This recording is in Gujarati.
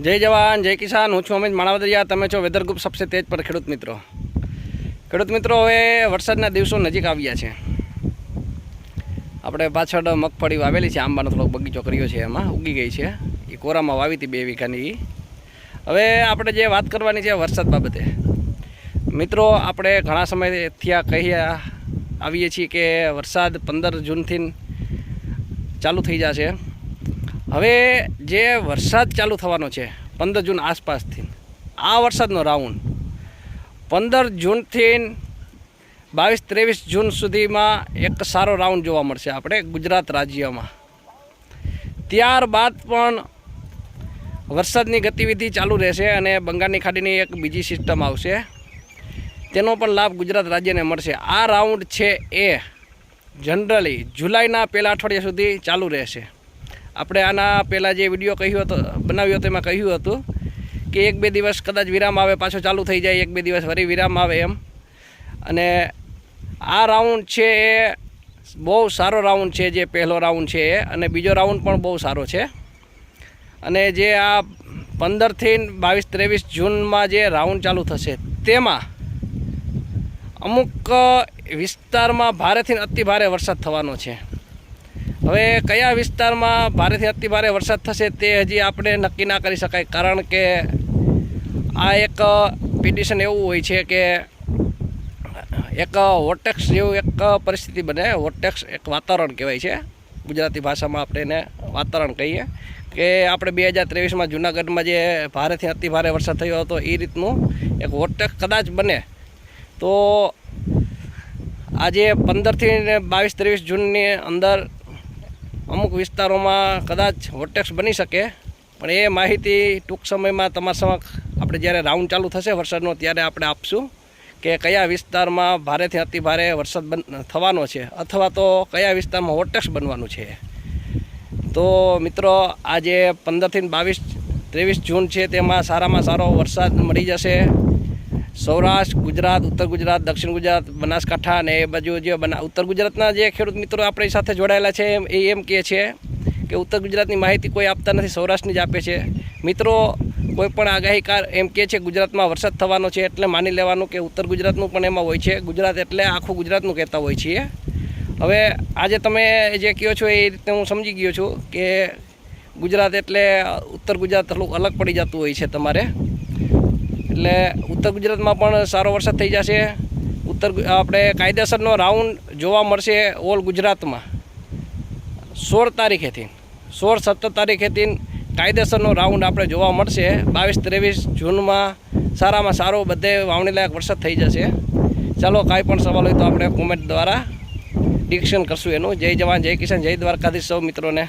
જય જવાન, જય કિસાન. હું છું અમિત માણાવદરિયા. તમે છો વેધર ગ્રુપ સબસે તેજ પર ખેડૂત મિત્રો. ખેડૂત મિત્રો, હવે વરસાદના દિવસો નજીક આવ્યા છે. આપણે પાછળ મગફળી વાવેલી છે, આંબાનો થોડોક બગીચો કર્યો છે એમાં, ઉગી ગઈ છે. એ કોરામાં વાવી હતી બે વીઘાની. હવે આપણે જે વાત કરવાની છે વરસાદ બાબતે. મિત્રો, આપણે ઘણા સમયથી આ કહ્યા આવીએ છીએ કે વરસાદ પંદર જૂનથી ચાલુ થઈ જશે. હવે જે વરસાદ ચાલુ થવાનો છે, પંદર જૂન આસપાસથી, આ વરસાદનો રાઉન્ડ, પંદર જૂનથી બાવીસ ત્રેવીસ જૂન સુધીમાં એક સારો રાઉન્ડ જોવા મળશે આપણે ગુજરાત રાજ્યમાં. ત્યારબાદ પણ વરસાદની ગતિવિધિ ચાલુ રહેશે અને બંગાળની ખાડીની એક બીજી સિસ્ટમ આવશે. તેનો પણ લાભ ગુજરાત રાજ્યને મળશે. આ રાઉન્ડ છે એ જનરલી જુલાઈના પહેલા અઠવાડિયા સુધી ચાલુ રહેશે. આપણે આના પહેલાં જે વીડિયો કહ્યો હતો, બનાવ્યો હતો એમાં કહ્યું હતું કે એક બે દિવસ કદાચ વિરામ આવે, પાછો ચાલુ થઈ જાય, એક બે દિવસ ફરી વિરામ આવે એમ. અને આ રાઉન્ડ છે એ બહુ સારો રાઉન્ડ છે, જે પહેલો રાઉન્ડ છે એ, અને બીજો રાઉન્ડ પણ બહુ સારો છે. અને જે આ પંદરથી બાવીસ ત્રેવીસ જૂનમાં જે રાઉન્ડ ચાલુ થશે, તેમાં અમુક વિસ્તારમાં ભારેથી અતિ ભારે વરસાદ થવાનો છે. હવે કયા વિસ્તારમાં ભારેથી અતિ ભારે વરસાદ થશે તે હજી આપણે નક્કી ના કરી શકાય, કારણ કે આ એક પિટિશન એવું હોય છે કે એક વોટેક્સ જેવું એક પરિસ્થિતિ બને. વોટેક્સ એક વાતાવરણ કહેવાય છે. ગુજરાતી ભાષામાં આપણે એને વાતાવરણ કહીએ કે આપણે બે હજાર ત્રેવીસમાં જુનાગઢમાં જે ભારેથી અતિ ભારે વરસાદ થયો હતો એ રીતનું એક વોટેક્સ કદાચ બને. તો આજે પંદરથી બાવીસ ત્રેવીસ જૂનની અંદર અમુક વિસ્તારોમાં કદાચ વોટેક્સ બની શકે, પણ એ માહિતી ટૂંક સમયમાં તમારા સમક્ષ આપણે જ્યારે રાઉન્ડ ચાલુ થશે વરસાદનો, ત્યારે આપણે આપશું કે કયા વિસ્તારમાં ભારેથી અતિ ભારે વરસાદ થવાનો છે, અથવા તો કયા વિસ્તારમાં વોટેક્સ બનવાનું છે. તો મિત્રો, આજે પંદરથી બાવીસ, ત્રેવીસ જૂન છે, તેમાં સારામાં સારો વરસાદ મળી જશે. સૌરાષ્ટ્ર, ગુજરાત, ઉત્તર ગુજરાત, દક્ષિણ ગુજરાત, બનાસકાંઠા અને એ બાજુ જે બના ઉત્તર ગુજરાતના જે ખેડૂત મિત્રો આપણી સાથે જોડાયેલા છે, એમ- એ એમ કહે છે કે ઉત્તર ગુજરાતની માહિતી કોઈ આપતા નથી, સૌરાષ્ટ્રની જ આપે છે. મિત્રો, કોઈ પણ આગાહીકાર એમ કહે છે, ગુજરાતમાં વરસાદ થવાનો છે એટલે માની લેવાનું કે ઉત્તર ગુજરાતનું પણ એમાં હોય છે, ગુજરાત એટલે આખું ગુજરાતનું કહેતા હોય છીએ. હવે આજે તમે જે કહો છો એ રીતે હું સમજી ગયો છું કે ગુજરાત એટલે ઉત્તર ગુજરાત થોડુંક અલગ પડી જતું હોય છે તમારે. એટલે ઉત્તર ગુજરાતમાં પણ સારો વરસાદ થઈ જશે. ઉત્તર આપણે કાયદેસરનો રાઉન્ડ જોવા મળશે ઓલ ગુજરાતમાં. સોળ તારીખેથી, સોળ સત્તર તારીખેથી કાયદેસરનો રાઉન્ડ આપણે જોવા મળશે. બાવીસ ત્રેવીસ જૂનમાં સારામાં સારો બધે વાવણીલાયક વરસાદ થઈ જશે. ચાલો કાંઈ પણ સવાલ હોય તો આપણે કોમેન્ટ દ્વારા ડિક્શન કરશું એનું. જય જવાન, જય કિસાન, જય દ્વારકાધીશ સૌ મિત્રોને.